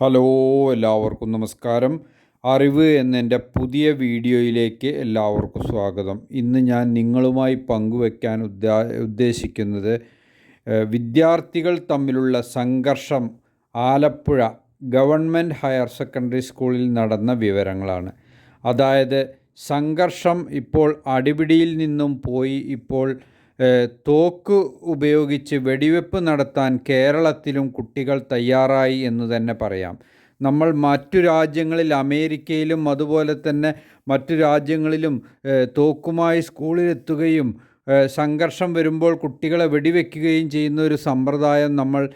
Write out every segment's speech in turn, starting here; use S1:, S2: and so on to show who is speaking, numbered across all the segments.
S1: Hello എല്ലാവർക്കും നമസ്കാരം. അറിവ് എന്നെന്റെ പുതിയ വീഡിയോയിലേക്ക് എല്ലാവർക്കും സ്വാഗതം. ഇന്ന് ഞാൻ നിങ്ങളുമായി പങ്കുവയ്ക്കാൻ ഉദ്ദേശ ഉദ്ദേശിക്കുന്നത് വിദ്യാർത്ഥികൾ തമ്മിലുള്ള സംഘർഷം ആലപ്പുഴ ഗവൺമെന്റ് ഹയർ സെക്കൻഡറി സ്കൂളിൽ നടന്ന വിവരങ്ങളാണ്. അതായത് സംഘർഷം ഇപ്പോൾ അടിപിടിയിൽ നിന്നും പോയി ഇപ്പോൾ തോക്ക് ഉപയോഗിച്ച് വെടിവെപ്പ് നടത്താൻ കേരളത്തിലും കുട്ടികൾ തയ്യാറായി എന്ന് തന്നെ പറയാം. നമ്മൾ മറ്റു രാജ്യങ്ങളിൽ അമേരിക്കയിലും അതുപോലെ തന്നെ മറ്റു രാജ്യങ്ങളിലും തോക്കുമായി സ്കൂളിലെത്തുകയും സംഘർഷം വരുമ്പോൾ കുട്ടികളെ വെടിവെക്കുകയും ചെയ്യുന്ന ഒരു സമ്പ്രദായം നമ്മൾ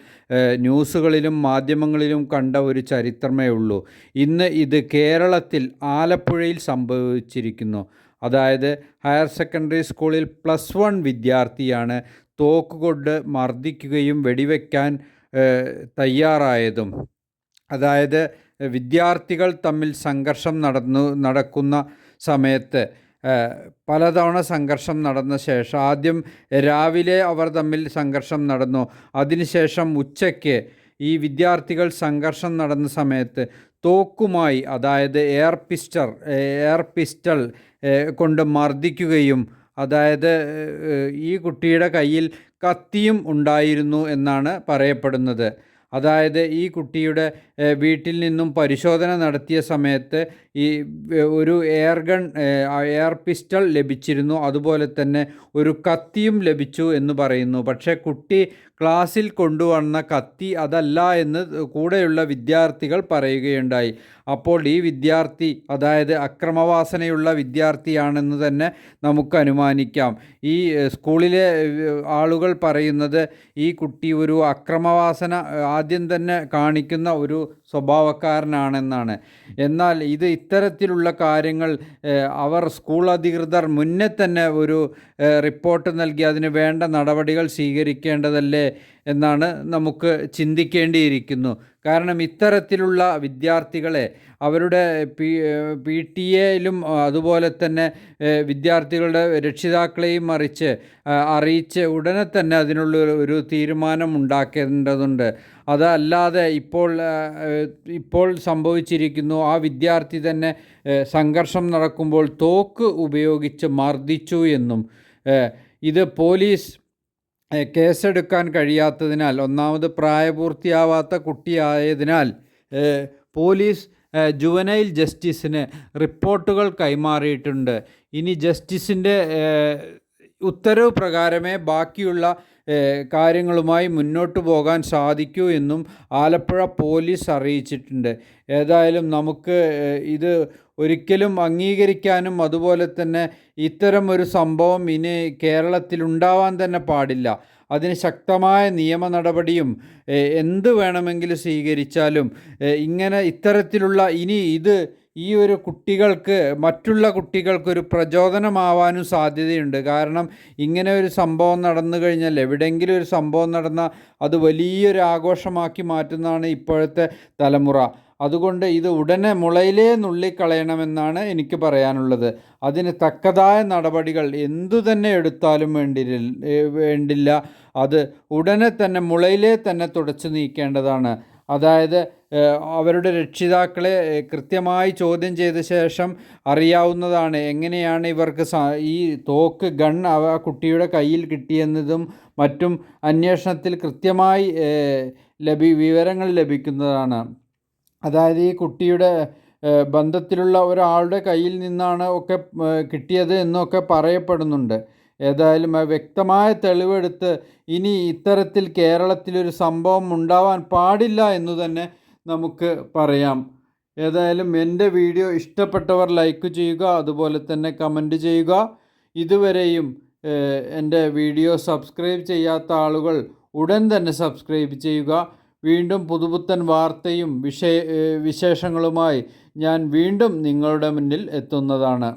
S1: ന്യൂസുകളിലും മാധ്യമങ്ങളിലും കണ്ട ഒരു ചരിത്രമേ ഉള്ളൂ. ഇന്ന് ഇത് കേരളത്തിൽ ആലപ്പുഴയിൽ സംഭവിച്ചിരിക്കുന്നു. അതായത് ഹയർ സെക്കൻഡറി സ്കൂളിൽ പ്ലസ് വൺ വിദ്യാർത്ഥിയാണ് തോക്കുകൊണ്ട് മർദ്ദിക്കുകയും വെടിവെക്കാൻ തയ്യാറായതും. അതായത് വിദ്യാർത്ഥികൾ തമ്മിൽ സംഘർഷം നടന്നു നടക്കുന്ന സമയത്ത് പലതവണ സംഘർഷം നടന്ന ശേഷം ആദ്യം രാവിലെ അവർ തമ്മിൽ സംഘർഷം നടന്നു. അതിനുശേഷം ഉച്ചയ്ക്ക് ഈ വിദ്യാർത്ഥികൾ സംഘർഷം നടന്ന സമയത്ത് തോക്കുമായി അതായത് എയർ പിസ്റ്റർ എയർ പിസ്റ്റൾ കൊണ്ട് മർദ്ദിക്കുകയും അതായത് ഈ കുട്ടിയുടെ കയ്യിൽ കത്തിയും ഉണ്ടായിരുന്നു എന്നാണ് പറയപ്പെടുന്നത്. അതായത് ഈ കുട്ടിയുടെ വീട്ടിൽ നിന്നും പരിശോധന നടത്തിയ സമയത്ത് ഈ ഒരു എയർ ഗൺ എയർ പിസ്റ്റൾ ലഭിച്ചിരുന്നു. അതുപോലെ തന്നെ ഒരു കത്തിയും ലഭിച്ചു എന്ന് പറയുന്നു. പക്ഷേ കുട്ടി ക്ലാസ്സിൽ കൊണ്ടുവന്ന കത്തി അതല്ല എന്ന് കൂടെയുള്ള വിദ്യാർത്ഥികൾ പറയുകയുണ്ടായി. അപ്പോൾ ഈ വിദ്യാർത്ഥി അതായത് അക്രമവാസനയുള്ള വിദ്യാർത്ഥിയാണെന്ന് തന്നെ നമുക്ക് അനുമാനിക്കാം. ഈ സ്കൂളിലെ ആളുകൾ പറയുന്നത് ഈ കുട്ടി ഒരു അക്രമവാസന ആദ്യം തന്നെ കാണിക്കുന്ന ഒരു you സ്വഭാവക്കാരനാണെന്നാണ്. എന്നാൽ ഇത് ഇത്തരത്തിലുള്ള കാര്യങ്ങൾ അവർ സ്കൂൾ അധികൃതർ മുന്നേ തന്നെ ഒരു റിപ്പോർട്ട് നൽകി അതിന് വേണ്ട നടപടികൾ സ്വീകരിക്കേണ്ടതല്ലേ എന്നാണ് നമുക്ക് ചിന്തിക്കേണ്ടിയിരിക്കുന്നു. കാരണം ഇത്തരത്തിലുള്ള വിദ്യാർത്ഥികളെ അവരുടെ പി പി ടി എയിലും അതുപോലെ തന്നെ വിദ്യാർത്ഥികളുടെ രക്ഷിതാക്കളെയും മറിച്ച് അറിയിച്ച് ഉടനെ തന്നെ അതിനുള്ള ഒരു- തീരുമാനം ഉണ്ടാക്കേണ്ടതുണ്ട്. അതല്ലാതെ ഇപ്പോൾ ഇപ്പോൾ സംഭവിച്ചിരിക്കുന്നു ആ വിദ്യാർത്ഥി തന്നെ സംഘർഷം നടക്കുമ്പോൾ തോക്ക് ഉപയോഗിച്ച് മർദ്ദിച്ചു എന്നും ഇത് പോലീസ് കേസെടുക്കാൻ കഴിയാത്തതിനാൽ ഒന്നാമത് പ്രായപൂർത്തിയാവാത്ത കുട്ടിയായതിനാൽ പോലീസ് ജുവനൈൽ ജസ്റ്റിസിന് റിപ്പോർട്ടുകൾ കൈമാറിയിട്ടുണ്ട്. ഇനി ജസ്റ്റിസിന്റെ ഉത്തരവ് പ്രകാരമേ ബാക്കിയുള്ള കാര്യങ്ങളുമായി മുന്നോട്ട് പോകാൻ സാധിക്കൂ എന്നും ആലപ്പുഴ പോലീസ് അറിയിച്ചിട്ടുണ്ട്. ഏതായാലും നമുക്ക് ഇത് ഒരിക്കലും അംഗീകരിക്കാനും അതുപോലെ തന്നെ ഇത്തരം ഒരു സംഭവം ഇനി കേരളത്തിൽ ഉണ്ടാവാൻ തന്നെ പാടില്ല. അതിന് ശക്തമായ നിയമ നടപടിയും എന്ത് വേണമെങ്കിലും സ്വീകരിച്ചാലും ഇങ്ങനെ ഇത്തരത്തിലുള്ള ഇനി ഇത് ഈ ഒരു കുട്ടികൾക്ക് മറ്റുള്ള കുട്ടികൾക്കൊരു പ്രചോദനമാവാനും സാധ്യതയുണ്ട്. കാരണം ഇങ്ങനെ ഒരു സംഭവം നടന്നു കഴിഞ്ഞാൽ എവിടെയെങ്കിലും ഒരു സംഭവം നടന്നാൽ അത് വലിയൊരു ആഘോഷമാക്കി മാറ്റുന്നതാണ് ഇപ്പോഴത്തെ തലമുറ. അതുകൊണ്ട് ഇത് ഉടനെ മുളയിലേ നുള്ളിക്കളയണമെന്നാണ് എനിക്ക് പറയാനുള്ളത്. അതിന് തക്കതായ നടപടികൾ എന്തു തന്നെ എടുത്താലും വേണ്ടിരി വേണ്ടില്ല. അത് ഉടനെ തന്നെ മുളയിലേ തന്നെ തുടച്ചു നീക്കേണ്ടതാണ്. അതായത് അവരുടെ രക്ഷിതാക്കളെ കൃത്യമായി ചോദ്യം ചെയ്ത ശേഷം അറിയാവുന്നതാണ് എങ്ങനെയാണ് ഇവർക്ക് ഈ തോക്ക് ഗൺ ആ കുട്ടിയുടെ കയ്യിൽ കിട്ടിയെന്നതും മറ്റും അന്വേഷണത്തിൽ കൃത്യമായി ലഭി വിവരങ്ങൾ ലഭിക്കുന്നതാണ്. അതായത് ഈ കുട്ടിയുടെ ബന്ധത്തിലുള്ള ഒരാളുടെ കയ്യിൽ നിന്നാണ് ഒക്കെ കിട്ടിയത് എന്നൊക്കെ പറയപ്പെടുന്നുണ്ട്. ഏതായാലും വ്യക്തമായ തെളിവെടുത്ത് ഇനി ഇത്തരത്തിൽ കേരളത്തിലൊരു സംഭവം ഉണ്ടാവാൻ പാടില്ല എന്നു തന്നെ നമുക്ക് പറയാം. ഏതായാലും എന്റെ വീഡിയോ ഇഷ്ടപ്പെട്ടവർ ലൈക്ക് ചെയ്യുക അതുപോലെ തന്നെ കമന്റ് ചെയ്യുക. ഇതുവരെയും എന്റെ വീഡിയോ സബ്സ്ക്രൈബ് ചെയ്യാത്ത ആളുകൾ ഉടൻ തന്നെ സബ്സ്ക്രൈബ് ചെയ്യുക. വീണ്ടും പുതുപുത്തൻ വാർത്തയും വിഷയ വിശേഷങ്ങളുമായി ഞാൻ വീണ്ടും നിങ്ങളുടെ മുന്നിൽ എത്തുന്നതാണ്.